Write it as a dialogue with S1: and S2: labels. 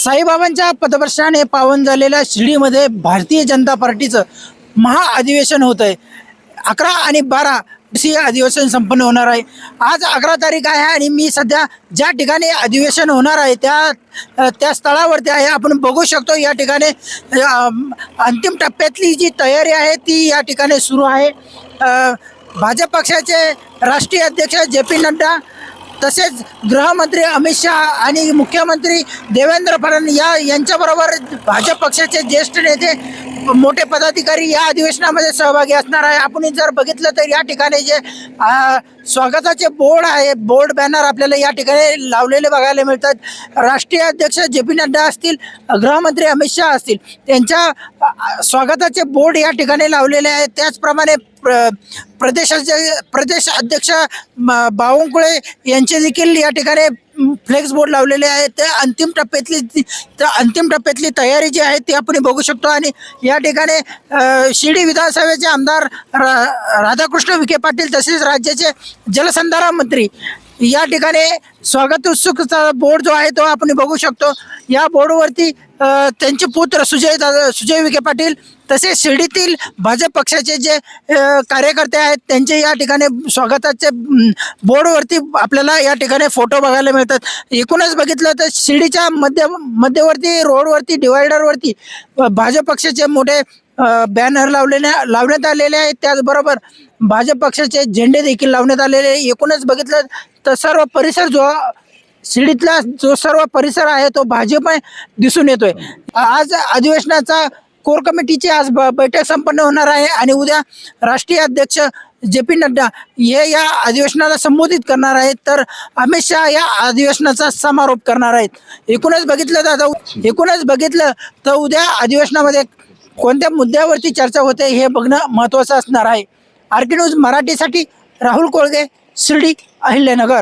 S1: साईबाबांच्या पदप्रश्नाने पावन झालेल्या शिर्डीमध्ये भारतीय जनता पार्टीचं महाअधिवेशन होत आहे अकरा आणि बारा दिवसीय अधिवेशन संपन्न होणार आहे. आज अकरा तारीख आहे आणि मी सध्या ज्या ठिकाणी अधिवेशन होणार आहे त्या त्या स्थळावरती आहे. आपण बघू शकतो या ठिकाणी अंतिम टप्प्यातली जी तयारी आहे ती या ठिकाणी सुरू आहे. भाजप पक्षाचे राष्ट्रीय अध्यक्ष जे पी नड्डा तसेच गृहमंत्री अमित शहा आणि मुख्यमंत्री देवेंद्र फडणवीस या यांच्याबरोबर भाजप पक्षाचे ज्येष्ठ नेते मोठे पदाधिकारी या अधिवेशनामध्ये सहभागी असणार आहे. आपण जर बघितलं तर या ठिकाणी जे स्वागताचे बोर्ड आहे बोर्ड बॅनर आपल्याला या ठिकाणी लावलेले बघायला मिळतात. राष्ट्रीय अध्यक्ष जे पी नड्डा असतील गृहमंत्री अमित शहा असतील त्यांच्या स्वागताचे बोर्ड या ठिकाणी लावलेले आहेत. त्याचप्रमाणे प्र प्रदेशाचे प्रदेश अध्यक्ष बावनकुळे यांचे देखील या ठिकाणी फ्लेक्स बोर्ड लावलेले आहेत. ते अंतिम टप्प्यातली ती- त्या अंतिम टप्प्यातली तयारी जी आहे ती आपण बघू शकतो. आणि या ठिकाणी शिर्डी विधानसभेचे आमदार रा राधाकृष्ण विखे पाटील तसेच राज्याचे जलसंधारण मंत्री या ठिकाणी स्वागत उत्सुकचा बोर्ड जो आहे तो आपण बघू शकतो. या बोर्डवरती त्यांचे पुत्र सुजय दादा सुजय विखे पाटील तसेच शिर्डीतील भाजप पक्षाचे जे कार्यकर्ते आहेत त्यांचे या ठिकाणी स्वागताचे बोर्डवरती आपल्याला या ठिकाणी फोटो बघायला मिळतात. एकूणच बघितलं तर शिर्डीच्या मध्य मध्यवर्ती रोडवरती डिवायडरवरती भाजप पक्षाचे मोठे बॅनर लावलेले लावण्यात आलेले आहेत. त्याचबरोबर भाजप पक्षाचे झेंडे देखील लावण्यात आलेले एकूणच बघितलं तर सर्व परिसर जो शिर्डीतला जो सर्व परिसर आहे तो भाजप दिसून येतोय. आज अधिवेशनाचा कोर कमिटीची आज ब- बैठक संपन्न होणार आहे आणि उद्या राष्ट्रीय अध्यक्ष जे पी नड्डा हे या अधिवेशनाला संबोधित करणार आहेत. तर अमित शहा या अधिवेशनाचा समारोप करणार आहेत. एकूणच बघितलं तर आता एकूणच बघितलं तर उद्या अधिवेशनामध्ये कोणत्या मुद्द्यावरती चर्चा होते हे बघणं महत्त्वाचं असणार आहे. आर न्यूज मराठीसाठी राहुल कोळगे शिर्डी अहिल्यानगर.